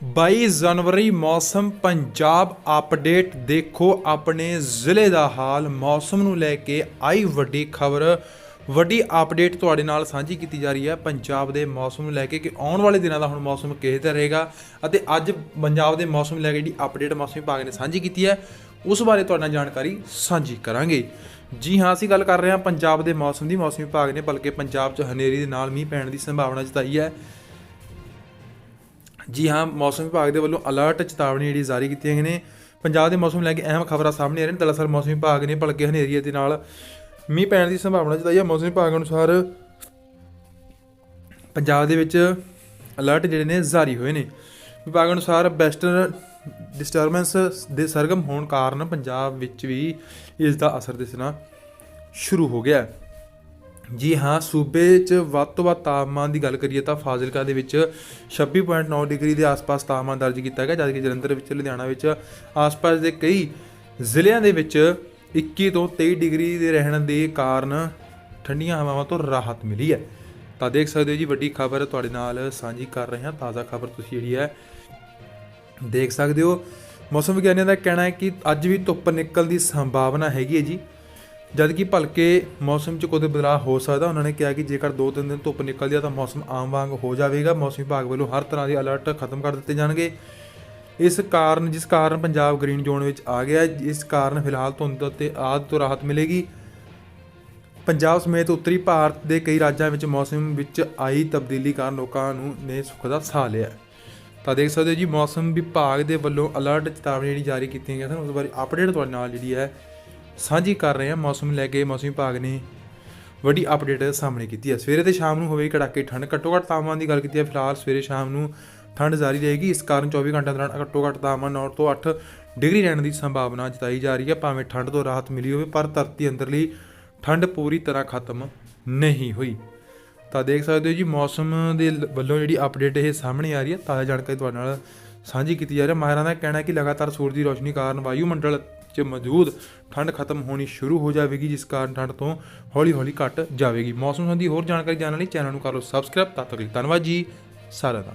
22 ਜਨਵਰੀ ਮੌਸਮ ਪੰਜਾਬ ਅਪਡੇਟ। ਦੇਖੋ ਆਪਣੇ ਜ਼ਿਲ੍ਹੇ ਦਾ ਹਾਲ, ਮੌਸਮ ਨੂੰ ਲੈ ਕੇ ਆਈ ਵੱਡੀ ਖਬਰ। ਵੱਡੀ ਅਪਡੇਟ ਤੁਹਾਡੇ ਨਾਲ ਸਾਂਝੀ ਕੀਤੀ ਜਾ ਰਹੀ ਹੈ ਪੰਜਾਬ ਦੇ ਮੌਸਮ ਨੂੰ ਲੈ ਕੇ ਕਿ ਆਉਣ ਵਾਲੇ ਦਿਨਾਂ ਦਾ ਹੁਣ ਮੌਸਮ ਕਿਹੋ ਜਿਹਾ ਰਹੇਗਾ ਅਤੇ ਅੱਜ ਪੰਜਾਬ ਦੇ ਮੌਸਮ ਨੂੰ ਲੈ ਕੇ ਜਿਹੜੀ ਅਪਡੇਟ ਮੌਸਮ ਵਿਭਾਗ ਨੇ ਸਾਂਝੀ ਕੀਤੀ ਹੈ, ਉਸ ਬਾਰੇ ਤੁਹਾਡੇ ਨਾਲ ਜਾਣਕਾਰੀ ਸਾਂਝੀ ਕਰਾਂਗੇ। ਜੀ ਹਾਂ, ਅਸੀਂ ਗੱਲ ਕਰ ਰਹੇ ਹਾਂ ਪੰਜਾਬ ਦੇ ਮੌਸਮ ਦੀ। ਮੌਸਮ ਵਿਭਾਗ ਨੇ ਬਲਕਿ ਪੰਜਾਬ 'ਚ ਹਨੇਰੀ ਦੇ ਨਾਲ ਮੀਂਹ ਪੈਣ ਦੀ ਸੰਭਾਵਨਾ ਜਤਾਈ ਹੈ। ਜੀ ਹਾਂ, ਮੌਸਮ ਵਿਭਾਗ ਦੇ ਵੱਲੋਂ ਅਲਰਟ ਚੇਤਾਵਨੀ ਜਿਹੜੀ ਜਾਰੀ ਕੀਤੀਆਂ ਗਈਆਂ ਨੇ। ਪੰਜਾਬ ਦੇ ਮੌਸਮ ਲੈ ਕੇ ਅਹਿਮ ਖਬਰਾਂ ਸਾਹਮਣੇ ਆ ਰਹੀਆਂ ਨੇ। ਦਰਅਸਲ ਮੌਸਮ ਵਿਭਾਗ ਨੇ ਭਲਕੇ ਹਨੇਰੀ ਦੇ ਨਾਲ ਮੀਂਹ ਪੈਣ ਦੀ ਸੰਭਾਵਨਾ ਜਤਾਈ ਹੈ ਮੌਸਮ ਵਿਭਾਗ ਅਨੁਸਾਰ ਪੰਜਾਬ ਦੇ ਵਿੱਚ ਅਲਰਟ ਜਿਹੜੇ ਨੇ ਜਾਰੀ ਹੋਏ ਨੇ। ਵਿਭਾਗ ਅਨੁਸਾਰ ਵੈਸਟਰਨ ਡਿਸਟਰਬੈਂਸ ਦੇ ਸਰਗਮ ਹੋਣ ਕਾਰਨ ਪੰਜਾਬ ਵਿੱਚ ਵੀ ਇਸ ਦਾ ਅਸਰ ਦਿਸਣਾ ਸ਼ੁਰੂ ਹੋ ਗਿਆ। ਹੈ ਜੀ ਹਾਂ, ਸੂਬੇ 'ਚ ਵੱਧ ਤੋਂ ਵੱਧ ਤਾਪਮਾਨ ਦੀ ਗੱਲ ਕਰੀਏ ਤਾਂ ਫਾਜ਼ਿਲਕਾ ਦੇ ਵਿੱਚ 26.9 ਡਿਗਰੀ ਦੇ ਆਸ-ਪਾਸ ਤਾਪਮਾਨ ਦਰਜ ਕੀਤਾ ਗਿਆ, ਜਦਕਿ ਜਲੰਧਰ ਵਿੱਚ, ਲੁਧਿਆਣਾ ਵਿੱਚ ਆਸ-ਪਾਸ ਦੇ ਕਈ ਜ਼ਿਲ੍ਹਿਆਂ ਦੇ ਵਿੱਚ 21 ਤੋਂ 23 ਡਿਗਰੀ ਦੇ ਰਹਿਣ ਦੇ ਕਾਰਨ ਠੰਡੀਆਂ ਹਵਾਵਾਂ ਤੋਂ ਰਾਹਤ ਮਿਲੀ ਹੈ। ਤਾਂ ਦੇਖ ਸਕਦੇ ਹੋ ਜੀ, ਵੱਡੀ ਖਬਰ ਤੁਹਾਡੇ ਨਾਲ ਸਾਂਝੀ ਕਰ ਰਹੇ ਹਾਂ। ਤਾਜ਼ਾ ਖਬਰ ਤੁਸੀਂ ਜਿਹੜੀ ਹੈ, ਦੇਖ ਸਕਦੇ ਹੋ। ਮੌਸਮ ਵਿਗਿਆਨੀਆਂ ਦਾ ਕਹਿਣਾ ਹੈ ਕਿ ਅੱਜ ਵੀ ਧੁੱਪ ਨਿਕਲਣ ਦੀ ਸੰਭਾਵਨਾ ਹੈਗੀ ਹੈ ਜੀ। ਜਦ ਕਿ ਭਲਕੇ ਮੌਸਮ 'ਚ ਕੋਈ ਬਦਲਾਅ ਹੋ ਸਕਦਾ ਉਹਨਾਂ ਨੇ ਕਿਹਾ ਕਿ ਜੇਕਰ 2-3 ਦਿਨ ਧੁੱਪ ਨਿਕਲਦੀ ਆ ਤਾਂ ਮੌਸਮ ਆਮ ਵਾਂਗ ਹੋ ਜਾਵੇਗਾ। ਮੌਸਮ ਵਿਭਾਗ ਵੱਲੋਂ ਹਰ ਤਰ੍ਹਾਂ ਦੇ ਅਲਰਟ ਖਤਮ ਕਰ ਦਿੱਤੇ ਜਾਣਗੇ। ਇਸ ਕਾਰਨ ਜਿਸ ਕਾਰਨ ਪੰਜਾਬ ਗ੍ਰੀਨ ਜ਼ੋਨ ਵਿੱਚ ਆ ਗਿਆ ਹੈ, ਇਸ ਕਾਰਨ ਫਿਲਹਾਲ ਧੁੰਦ ਅਤੇ ਆਦ ਤੋਂ ਰਾਹਤ ਮਿਲੇਗੀ। ਪੰਜਾਬ ਸਮੇਤ ਉੱਤਰੀ ਭਾਰਤ ਦੇ ਕਈ ਰਾਜਾਂ ਵਿੱਚ ਮੌਸਮ ਵਿੱਚ ਆਈ ਤਬਦੀਲੀ ਕਾਰਨ ਲੋਕਾਂ ਨੂੰ ਨੇ ਸੁੱਖ ਦਾ ਸਾਹ ਲਿਆ। ਤਾਂ ਦੇਖ ਸਕਦੇ ਹੋ ਜੀ ਮੌਸਮ ਵਿਭਾਗ ਦੇ ਵੱਲੋਂ ਅਲਰਟ ਚੇਤਾਵਨੀ ਜਿਹੜੀ ਜਾਰੀ ਕੀਤੀ ਗਈ ਹੈ ਉਸ ਬਾਰੇ ਅਪਡੇਟ ਤੁਹਾਡੇ ਨਾਲ ਜਿਹੜੀ ਹੈ ਸਾਂਝੀ ਕਰ ਰਹੇ ਹਾਂ, ਮੌਸਮ ਨੂੰ ਲੈ ਕੇ ਮੌਸਮ ਵਿਭਾਗ ਨੇ ਵੱਡੀ ਅਪਡੇਟ ਸਾਹਮਣੇ ਕੀਤੀ ਹੈ। ਸਵੇਰੇ ਤੇ ਸ਼ਾਮ ਨੂੰ ਹੋਵੇਗੀ ਕੜਾਕੇ ਠੰਡ। ਘੱਟੋ ਘੱਟ ਤਾਪਮਾਨ ਦੀ ਗੱਲ ਕੀਤੀ ਹੈ, ਫਿਲਹਾਲ ਸਵੇਰੇ ਸ਼ਾਮ ਨੂੰ ਠੰਡ ਜਾਰੀ ਰਹੇਗੀ। ਇਸ ਕਾਰਨ 24 ਘੰਟਿਆਂ ਦੌਰਾਨ ਘੱਟੋ ਘੱਟ ਤਾਪਮਾਨ 9 ਤੋਂ 8 ਡਿਗਰੀ ਰਹਿਣ ਦੀ ਸੰਭਾਵਨਾ ਜਤਾਈ ਜਾ ਰਹੀ ਹੈ। ਭਾਵੇਂ ਠੰਡ ਤੋਂ ਰਾਹਤ ਮਿਲੀ ਹੋਵੇ, ਪਰ ਧਰਤੀ ਅੰਦਰਲੀ ਠੰਡ ਪੂਰੀ ਤਰ੍ਹਾਂ ਖਤਮ ਨਹੀਂ ਹੋਈ। ਤਾਂ ਦੇਖ ਸਕਦੇ ਹੋ ਜੀ, ਮੌਸਮ ਦੇ ਵੱਲੋਂ ਜਿਹੜੀ ਅਪਡੇਟ ਇਹ ਸਾਹਮਣੇ ਆ ਰਹੀ ਹੈ, ਤਾਜ਼ਾ ਜਾਣਕਾਰੀ ਤੁਹਾਡੇ ਨਾਲ ਸਾਂਝੀ ਕੀਤੀ ਜਾ ਰਹੀ ਹੈ। ਮਾਹਿਰਾਂ ਦਾ ਕਹਿਣਾ ਹੈ ਕਿ ਲਗਾਤਾਰ ਸੂਰਜ ਦੀ ਰੋਸ਼ਨੀ ਕਾਰਨ ਵਾਯੂਮੰਡਲ 'ਚ ਮੌਜੂਦ ਠੰਡ ਖਤਮ ਹੋਣੀ ਸ਼ੁਰੂ ਹੋ ਜਾਵੇਗੀ, ਜਿਸ ਕਾਰਨ ਠੰਡ ਤੋਂ ਹੌਲੀ-ਹੌਲੀ ਘਟ ਜਾਵੇਗੀ। ਮੌਸਮ ਸੰਬੰਧੀ ਹੋਰ ਜਾਣਕਾਰੀ ਜਾਣਨ ਲਈ ਚੈਨਲ ਨੂੰ ਕਰ ਲਓ ਸਬਸਕ੍ਰਾਈਬ ਤਦ ਤੱਕ ਲਈ ਧੰਨਵਾਦ ਜੀ। ਸਾਰਿਆਂ ਦਾ।